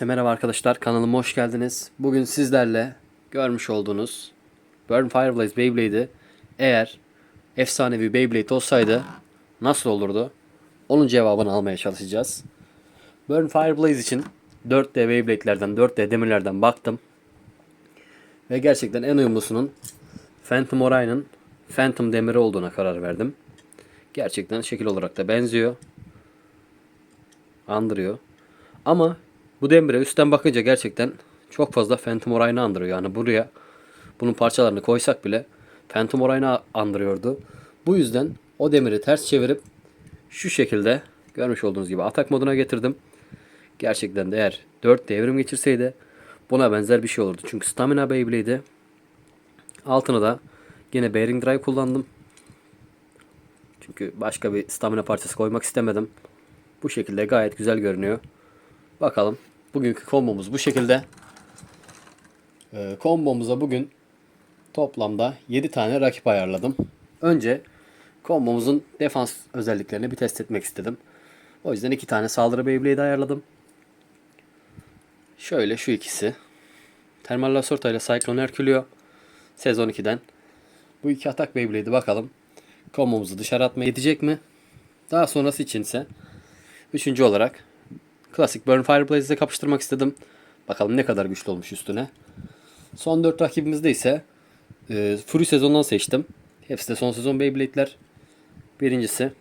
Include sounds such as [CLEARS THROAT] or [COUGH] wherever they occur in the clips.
Herkese merhaba arkadaşlar. Kanalıma hoş geldiniz. Bugün sizlerle görmüş olduğunuz Burn Fireblaze Beyblade'i eğer efsanevi Beyblade olsaydı nasıl olurdu? Onun cevabını almaya çalışacağız. Burn Fireblaze için 4D Beyblade'lerden, 4D demirlerden baktım. Ve gerçekten en uyumlusunun Phantom Orion'ın Phantom demiri olduğuna karar verdim. Gerçekten şekil olarak da benziyor. Andırıyor. Ama bu demire üstten bakınca gerçekten çok fazla Phantom Orion'u andırıyor. Yani buraya bunun parçalarını koysak bile Phantom Orion'u andırıyordu. Bu yüzden o demiri ters çevirip şu şekilde görmüş olduğunuz gibi atak moduna getirdim. Gerçekten de eğer 4 devrim geçirseydi buna benzer bir şey olurdu. Çünkü Stamina Beyblade'i altına da yine Bearing Drive kullandım. Çünkü başka bir stamina parçası koymak istemedim. Bu şekilde gayet güzel görünüyor. Bakalım. Bugünkü kombomuz bu şekilde. Ee, kombomuza bugün toplamda 7 tane rakip ayarladım. Önce kombomuzun defans özelliklerini bir test etmek istedim. O yüzden 2 tane saldırı Beyblade ayarladım. Şöyle şu ikisi. Thermal Lasorta ile Cyclone Herculeo. Sezon 2'den. Bu iki atak Beyblade'i bakalım. Kombomuzu dışarı atmaya yetecek mi? Daha sonrası içinse üçüncü olarak Klasik Burn Fireblaze ile kapıştırmak istedim. Bakalım ne kadar güçlü olmuş üstüne. Son 4 rakibimizde ise e, Fury sezondan seçtim. Hepsi de son sezon Beyblade'ler. Birincisi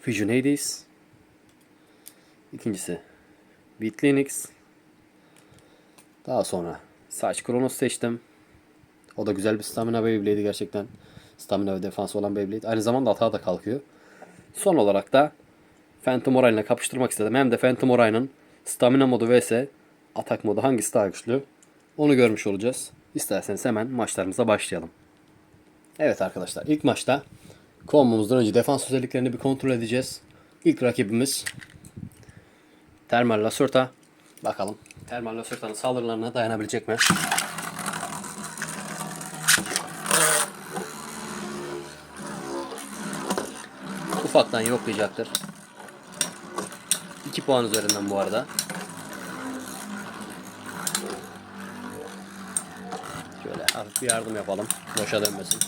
Fusion Hades. İkincisi Beat Linux. Daha sonra Saç Kronos seçtim. O da güzel bir stamina Beyblade'i gerçekten. Stamina ve defans olan Beyblade. Aynı zamanda atağa da kalkıyor. Son olarak da Phantom Orion ile kapıştırmak istedim. Hem de Phantom Orion'ın stamina modu vs atak modu hangisi daha güçlü? Onu görmüş olacağız. İsterseniz hemen maçlarımıza başlayalım. Evet arkadaşlar ilk maçta kombomuzdan önce defans özelliklerini bir kontrol edeceğiz. İlk rakibimiz Thermal Lacerta. Bakalım Thermal Lacerta'nın saldırılarına dayanabilecek mi? Ufaktan yoklayacaktır. 2 puan üzerinden bu arada. Şöyle hafif bir yardım yapalım. Boşa dönmesin.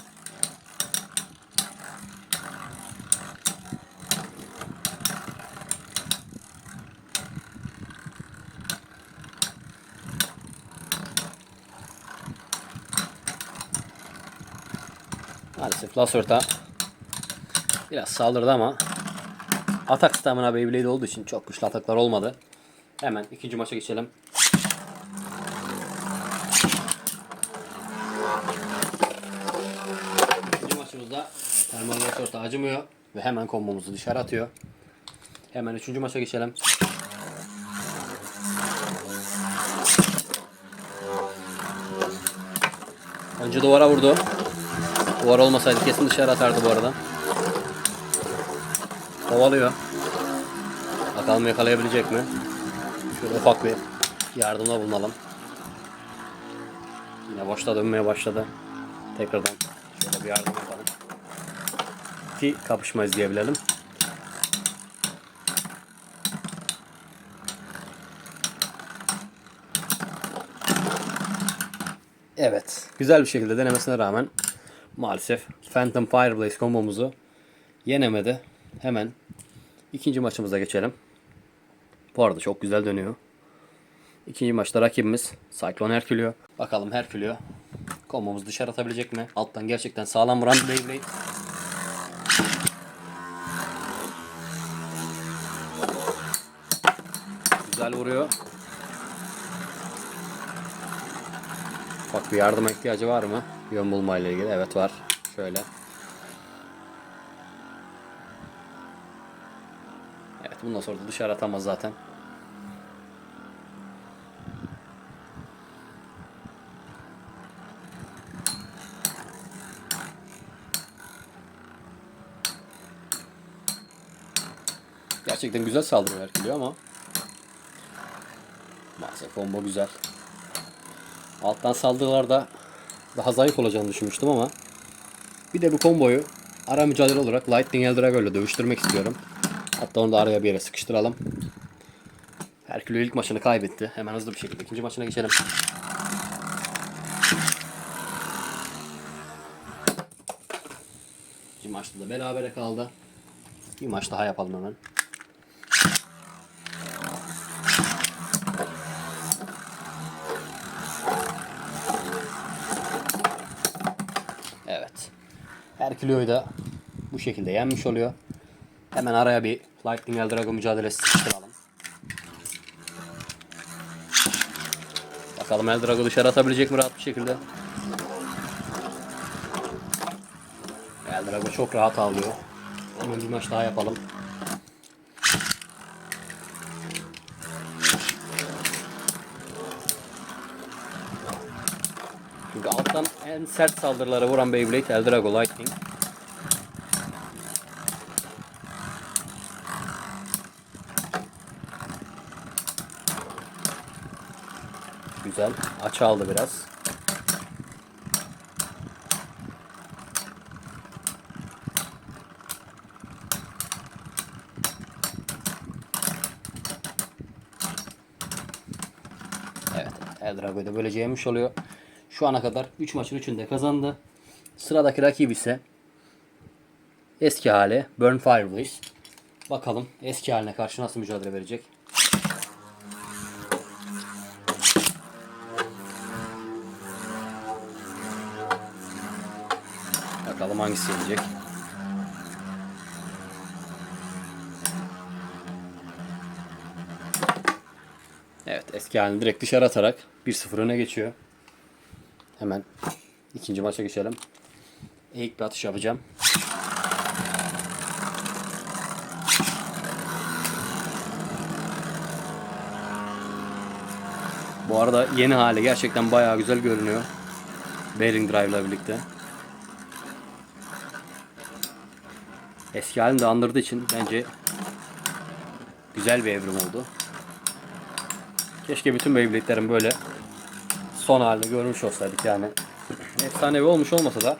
Maalesef Lasorta biraz saldırdı ama Atak stamina Beyblade olduğu için çok güçlü ataklar olmadı. Hemen ikinci maça geçelim. İkinci maçımızda Thermal Resort'a acımıyor ve hemen kombomuzu dışarı atıyor. Hemen üçüncü maça geçelim. Önce duvara vurdu. Duvar olmasaydı kesin dışarı atardı bu arada. Kovalıyor. Bakalım yakalayabilecek mi? Şöyle ufak bir yardımda bulunalım. Yine boşta dönmeye başladı. Tekrardan şöyle bir yardım yapalım. Ki kapışma izleyebilelim. Evet. Güzel bir şekilde denemesine rağmen maalesef Phantom Fireblaze kombomuzu yenemedi. Hemen ikinci maçımıza geçelim. Bu arada çok güzel dönüyor. İkinci maçta rakibimiz Cyclone Herculeo. Bakalım Herculeo kombomuzu dışarı atabilecek mi? Alttan gerçekten sağlam vuran Beyblade. Güzel vuruyor. Bak bir yardıma ihtiyacı var mı? Yön bulma ilgili. Evet var. Şöyle. Evet bundan sonra da dışarı atamaz zaten. Gerçekten güzel saldırıyor Herkülüyor ama maalesef combo güzel. Alttan saldırılarda daha zayıf olacağını düşünmüştüm ama bir de bu komboyu ara mücadele olarak Lightning Eldrago ile dövüştürmek istiyorum. Hatta onu da araya bir yere sıkıştıralım. Herkülü ilk maçını kaybetti. Hemen hızlı bir şekilde ikinci maçına geçelim. İkinci maçta da berabere kaldı. Bir maç daha yapalım hemen. Evet. Herkülü'yü da bu şekilde yenmiş oluyor. Hemen araya bir Lightning Eldrago mücadelesi sıkıştıralım. Bakalım Eldrago dışarı atabilecek mi rahat bir şekilde. Eldrago çok rahat alıyor. Hemen bir maç daha yapalım. Çünkü alttan en sert saldırıları vuran Beyblade Eldrago Lightning. Güzel. Açı aldı biraz. Evet. Eldrago'yu da böylece yemiş oluyor. Şu ana kadar 3 maçın 3'ünde kazandı. Sıradaki rakip ise eski hali Burn Fireblaze. Bakalım eski haline karşı nasıl mücadele verecek. Bakalım hangisi yenecek. Evet eski halini direkt dışarı atarak 1-0 öne geçiyor. Hemen ikinci maça geçelim. İlk bir atış yapacağım. Bu arada yeni hali gerçekten bayağı güzel görünüyor. Bearing Drive ile birlikte. Eski halini de andırdığı için bence güzel bir evrim oldu. Keşke bütün Beyblade'lerin böyle son halini görmüş olsaydık yani. [CLEARS THROAT] Efsanevi olmuş olmasa da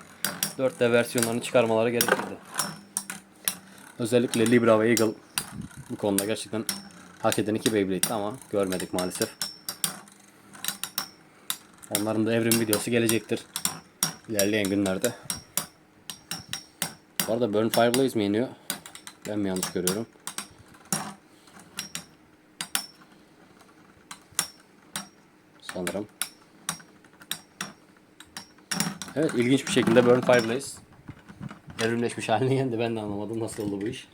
4D versiyonlarını çıkarmaları gerekirdi. Özellikle Libra ve Eagle bu konuda gerçekten hak eden iki Beyblade'di ama görmedik maalesef. Onların da evrim videosu gelecektir. ilerleyen günlerde. Bu arada Burn Fireblaze mi yeniyor? Ben mi yanlış görüyorum? Sanırım. Evet ilginç bir şekilde Burn Fireblaze evrimleşmiş halini yendi. Ben de anlamadım nasıl oldu bu iş.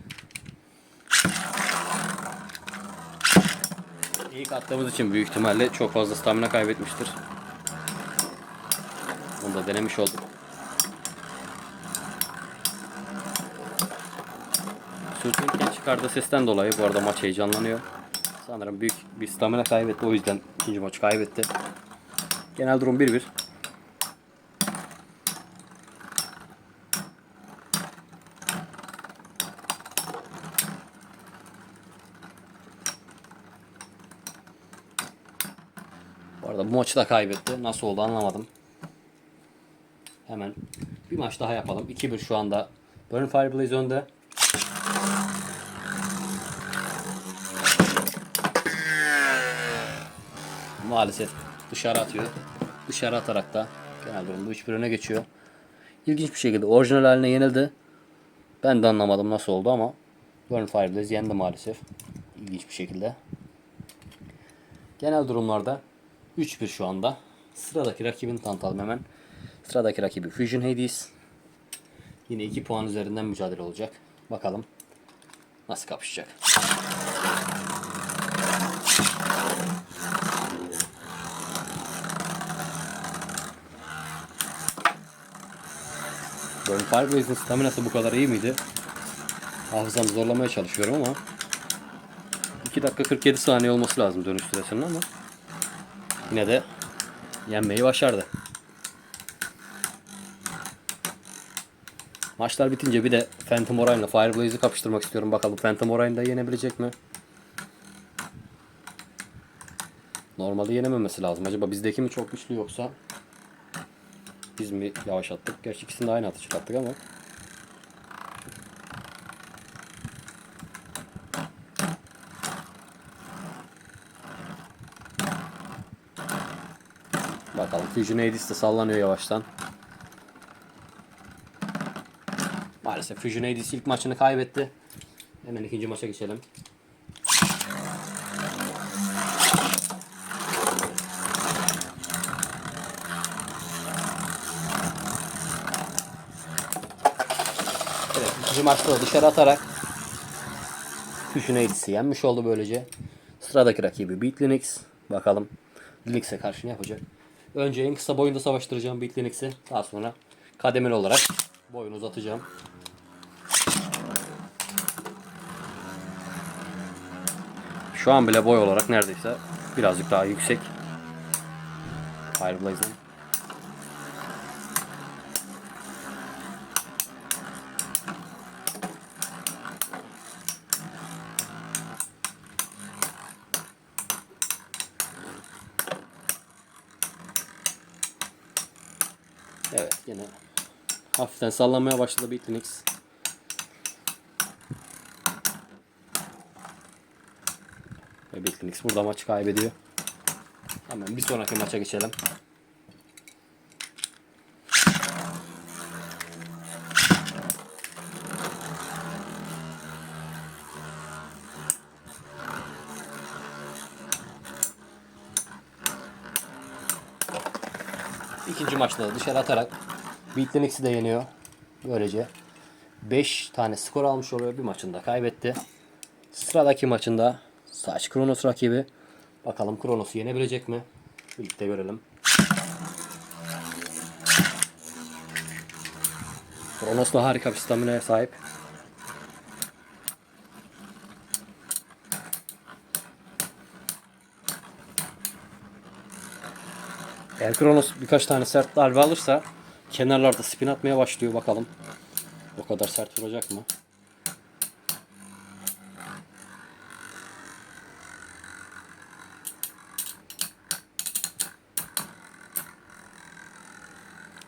İlk attığımız için büyük ihtimalle çok fazla stamina kaybetmiştir. Onu da denemiş olduk. Sürtünürken çıkardığı sesten dolayı bu arada maç heyecanlanıyor. Sanırım büyük bir stamina kaybetti. O yüzden ikinci maçı kaybetti. Genel durum 1-1. Bu arada bu maçı da kaybetti. Nasıl oldu anlamadım. Hemen bir maç daha yapalım. 2-1 şu anda. Burn Fireblaze önde. Maalesef dışarı atıyor. Dışarı atarak da genel durumda 3-1 öne geçiyor. İlginç bir şekilde orijinal haline yenildi. Ben de anlamadım nasıl oldu ama Burn Fireblaze yendi maalesef. İlginç bir şekilde. Genel durumlarda 3-1 şu anda. Sıradaki rakibini tanıtalım hemen. Sıradaki rakibi Fusion Hades. Yine 2 puan üzerinden mücadele olacak. Bakalım nasıl kapışacak. Burn Fireblaze'in staminası bu kadar iyi miydi? Hafızamı zorlamaya çalışıyorum ama 2 dakika 47 saniye olması lazım dönüş süresinin ama yine de yenmeyi başardı. Maçlar bitince bir de Phantom Orion'la Fireblaze'i kapıştırmak istiyorum. Bakalım Phantom Orion da yenebilecek mi? Normalde yenememesi lazım. Acaba bizdeki mi çok güçlü yoksa biz mi yavaşlattık? Gerçi ikisini de aynı atışla attık ama. Bakalım Fusion Edis de sallanıyor yavaştan. Maalesef Fusion Edis ilk maçını kaybetti. Hemen ikinci maça geçelim. İkinci maçta da dışarı atarak Fusion yenmiş oldu böylece. Sıradaki rakibi Beat Linux. Bakalım Linux'e karşı ne yapacak? Önce en kısa boyunda savaştıracağım Beat Linux'i. Daha sonra kademeli olarak boyunu uzatacağım. Şu an bile boy olarak neredeyse birazcık daha yüksek. Fireblaze'ın. Evet yine hafiften sallanmaya başladı Beat Linux. Ve Beat Linux burada maçı kaybediyor. Hemen bir sonraki maça geçelim. Da dışarı atarak Beat Linux'i de yeniyor. Böylece 5 tane skor almış oluyor. Bir maçında kaybetti. Sıradaki maçında Saç Kronos rakibi. Bakalım Kronos'u yenebilecek mi? Birlikte görelim. Kronos da harika bir stamina'ya sahip. Eğer Kronos birkaç tane sert darbe alırsa kenarlarda spin atmaya başlıyor bakalım. O kadar sert vuracak mı?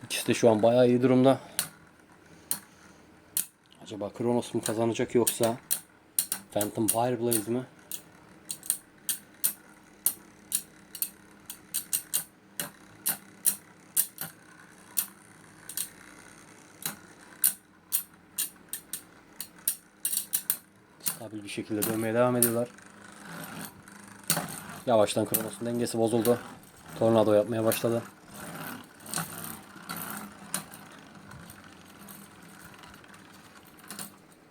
İkisi de şu an bayağı iyi durumda. Acaba Kronos mu kazanacak yoksa Phantom Fireblaze mi? Stabil bir şekilde dönmeye devam ediyorlar. Yavaştan Kronos'un dengesi bozuldu. Tornado yapmaya başladı.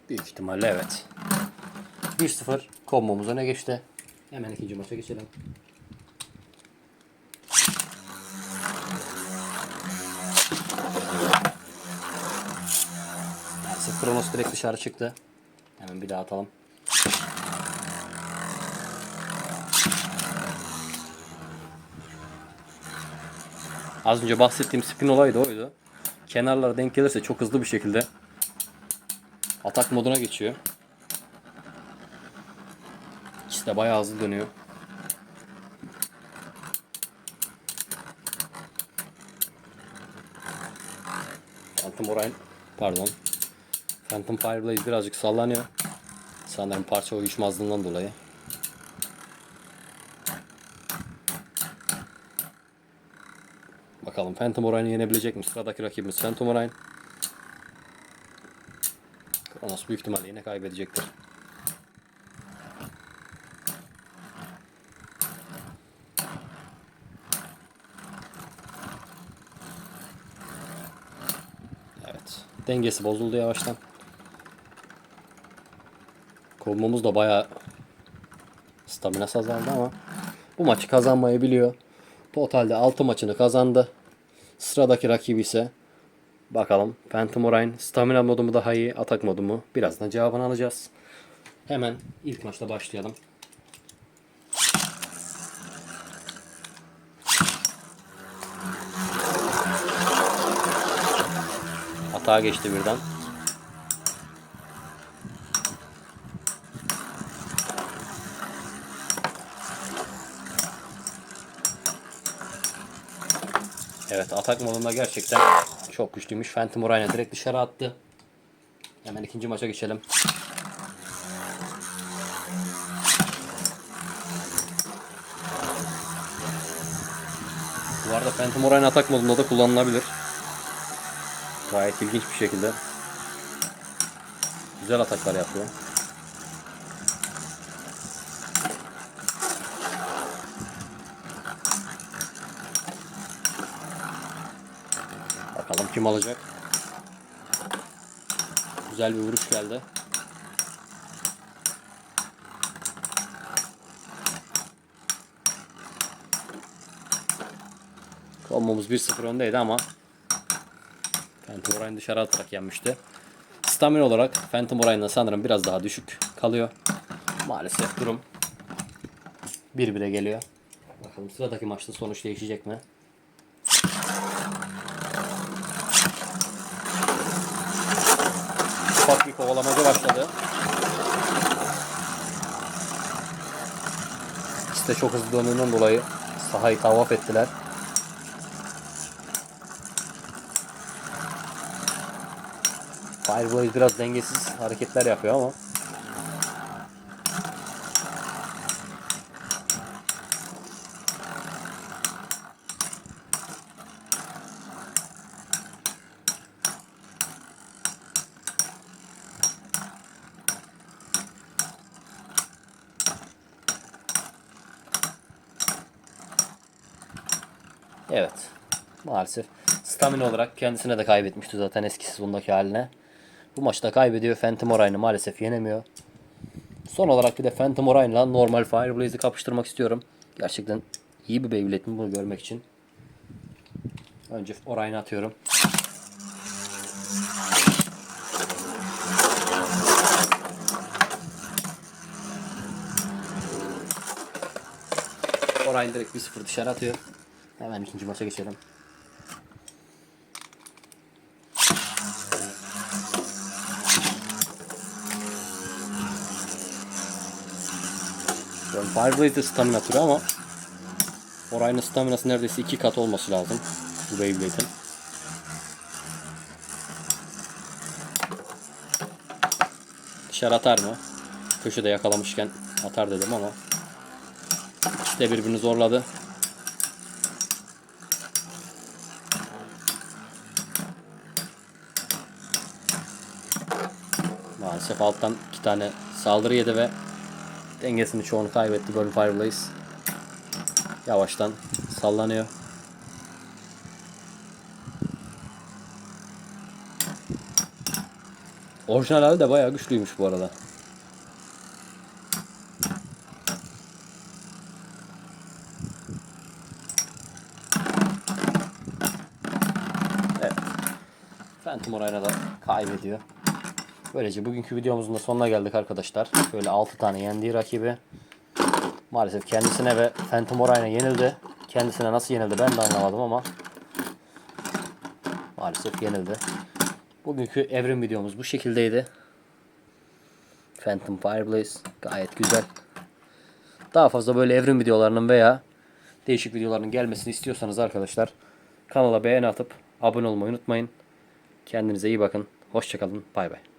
Büyük ihtimalle evet. 1-0 kombomuza ne geçti? Hemen ikinci maça geçelim. Maalesef Kronos direkt dışarı çıktı. Hemen bir daha atalım. Az önce bahsettiğim spin olayı da oydu. Kenarlara denk gelirse çok hızlı bir şekilde atak moduna geçiyor. İkisi de bayağı hızlı dönüyor. Phantom Orion, pardon. Phantom Fireblaze birazcık sallanıyor. Sanırım parça uyuşmazlığından dolayı. Bakalım Phantom Orion'u yenebilecek mi? Sıradaki rakibimiz Phantom Orion. Kronos büyük ihtimalle yine kaybedecektir. Evet. Dengesi bozuldu yavaştan. Kombomuz da bayağı stamina azaldı ama bu maçı kazanmayı biliyor. Totalde 6 maçını kazandı. Sıradaki rakibi ise bakalım Phantom Orion stamina modu mu daha iyi, atak modu mu? Birazdan cevabını alacağız. Hemen ilk maçta başlayalım. Atağa geçti birden. Evet atak modunda gerçekten çok güçlüymüş. Phantom Orion'u direkt dışarı attı. Hemen ikinci maça geçelim. Bu arada Phantom Orion atak modunda da kullanılabilir. Gayet ilginç bir şekilde. Güzel ataklar yapıyor. Bakalım kim alacak. Güzel bir vuruş geldi. Kombomuz 1-0 öndeydi ama Phantom Orion dışarı atarak yenmişti. Stamina olarak Phantom Orion'dan sanırım biraz daha düşük kalıyor. Maalesef durum 1-1'e geliyor. Bakalım sıradaki maçta sonuç değişecek mi? Ufak bir kovalamaca başladı. İkisi de çok hızlı döndüğünden dolayı sahayı tavaf ettiler. Fireboy biraz dengesiz hareketler yapıyor ama Evet. Maalesef. Stamina olarak kendisine de kaybetmişti zaten eski sezondaki haline. Bu maçta kaybediyor. Phantom Orion'u maalesef yenemiyor. Son olarak bir de Phantom Orion'la normal Fireblaze'i kapıştırmak istiyorum. Gerçekten iyi bir Beyblade'im bunu görmek için. Önce Orion'u atıyorum. Orion direkt 1-0 dışarı atıyor. Hemen ikinci maça geçelim. Yani Fireblaze de stamina türü ama Orion'un staminası neredeyse iki kat olması lazım bu Beyblade'in. Dışarı atar mı? Köşede yakalamışken atar dedim ama de birbirini zorladı. Maalesef alttan iki tane saldırı yedi ve dengesini çoğunu kaybetti Burn Fireblaze. Yavaştan sallanıyor. Orijinal de bayağı güçlüymüş bu arada. Evet. Phantom Orion'a da kaybediyor. Böylece bugünkü videomuzun da sonuna geldik arkadaşlar. Böyle 6 tane yendiği rakibi. Maalesef kendisine ve Phantom Orion'a yenildi. Kendisine nasıl yenildi ben de anlamadım ama maalesef yenildi. Bugünkü evrim videomuz bu şekildeydi. Phantom Fireblaze gayet güzel. Daha fazla böyle evrim videolarının veya değişik videoların gelmesini istiyorsanız arkadaşlar kanala beğeni atıp abone olmayı unutmayın. Kendinize iyi bakın. Hoşçakalın. Bay bay.